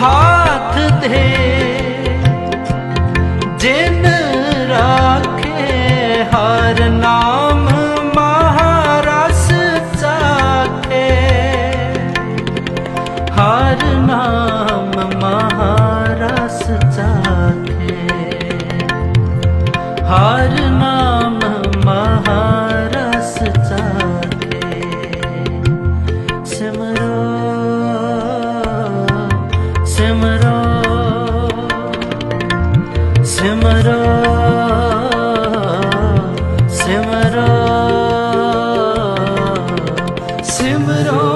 ਹਾਥ ਦੇ ਜਿਨ ਰਾਖੇ ਹਰ ਨਾਮ ਮਹਾਰਸ ਚਾਖੇ ਹਰ ਨਾਮ ਮਹਾਰਸ ਚਾਖੇ ਹਰ ਸਿਮਰੋ ਸਿਮਰੋ ਸਿਮਰੋ ਸਿਮਰੋ।